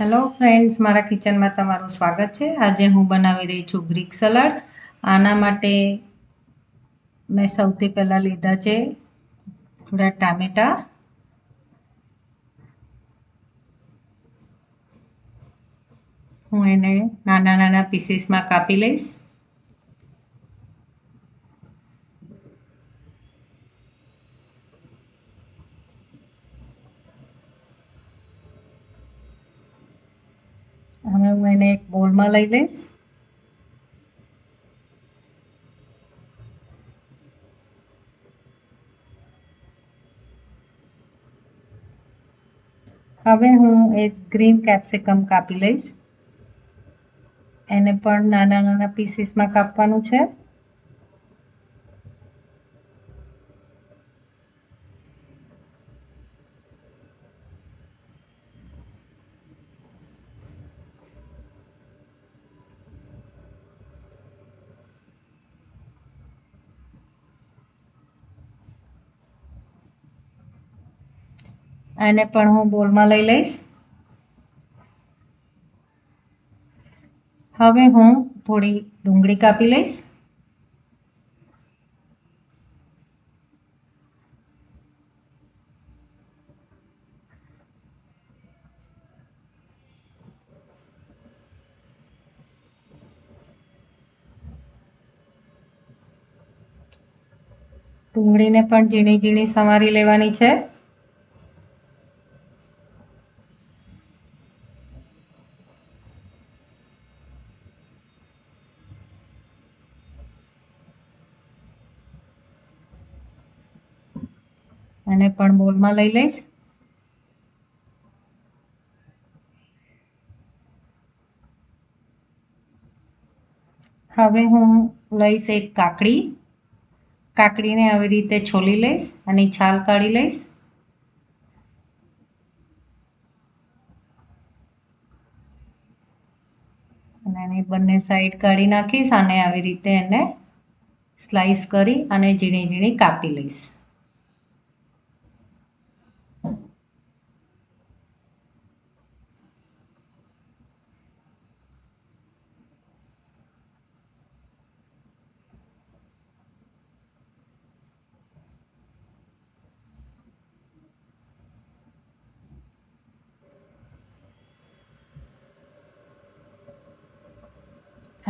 Hello friends મારા કિચનમાં તમારું સ્વાગત છે. આજે હું બનાવી રહી છું ગ્રીક સલાડ આના માટે મેં સૌથી પહેલાં લીધા છે થોડા ટામેટા. હું એને નાના નાના પીસીસમાં કાપી લઈશ હવે હું એને એક બોલમાં લઈ લઈશ. હવે હું એક ગ્રીન કેપ્સિકમ કાપી લઈશ. એને પણ નાના નાના પીસીસમાં કાપવાનું છે. આને પણ હું બોલમાં લઈ લઈશ. હવે હું થોડી ડુંગળી કાપી લઈશ. ડુંગળીને પણ ઝીણી ઝીણી સમારી લેવાની છે. અને પણ બોલમાં લઈ લઈશ. હવે હું લઈશ એક કાકડી. કાકડીને આવી રીતે છોલી લઈશ અને છાલ કાઢી લઈશ. અને એની બંને સાઈડ કાઢી નાખીશ અને આવી રીતે એને સ્લાઈસ કરી અને ઝીણી ઝીણી કાપી લઈશ.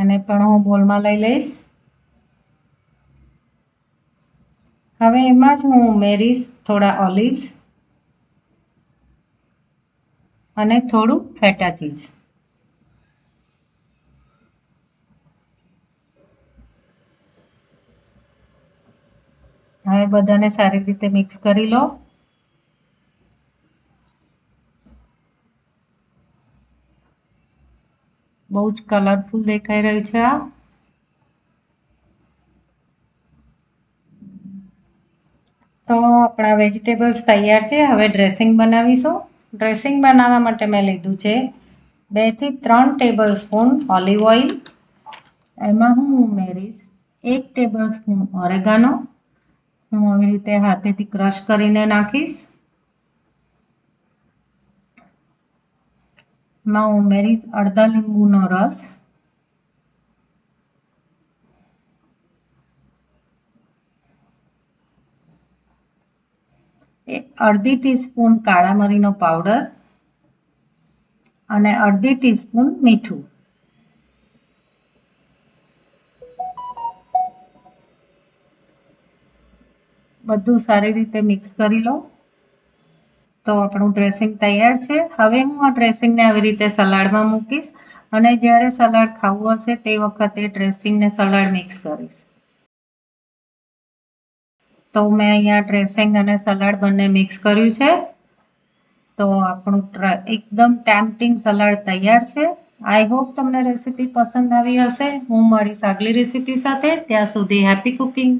આને પણ હું બોલમાં લઈ લઈશ. હવે એમાં જ હું ઉમેરીશ થોડા ઓલિવ્સ અને થોડું ફેટા ચીઝ. હવે બધાને સારી રીતે મિક્સ કરી લો. બહુ જ કલરફુલ દેખાઈ રહ્યું છે આ. તો આપણા વેજીટેબલ્સ તૈયાર છે. હવે ડ્રેસિંગ બનાવીશું. ડ્રેસિંગ બનાવવા માટે મેં લીધું છે બેથી ત્રણ ટેબલ સ્પૂન ઓલિવ ઓઇલ એમાં હું ઉમેરીશ એક ટેબલ સ્પૂન ઓરેગાનો હું આવી રીતે હાથેથી ક્રશ કરીને નાખીશ. માં ઉમેરીશ અડધા લીંબુનો રસ અડધી ટીસ્પૂન કાળા મરીનો પાવડર અને અડધી ટીસ્પૂન મીઠું બધું સારી રીતે મિક્સ કરી લો તો આપણું ડ્રેસિંગ તૈયાર છે. હવે હું આ ડ્રેસિંગને આવી રીતે સલાડમાં મૂકીશ અને જ્યારે સલાડ ખાવું હશે તે વખતે ડ્રેસિંગને સલાડ મિક્સ કરીશ. તો મેં અહીંયા ડ્રેસિંગ અને સલાડ બંને મિક્સ કર્યું છે. તો આપણું એકદમ ટેમ્પટિંગ સલાડ તૈયાર છે. આઈ હોપ તમને રેસીપી પસંદ આવી હશે. હું મારી આગલી રેસીપી સાથે. ત્યાં સુધી હેપી કુકિંગ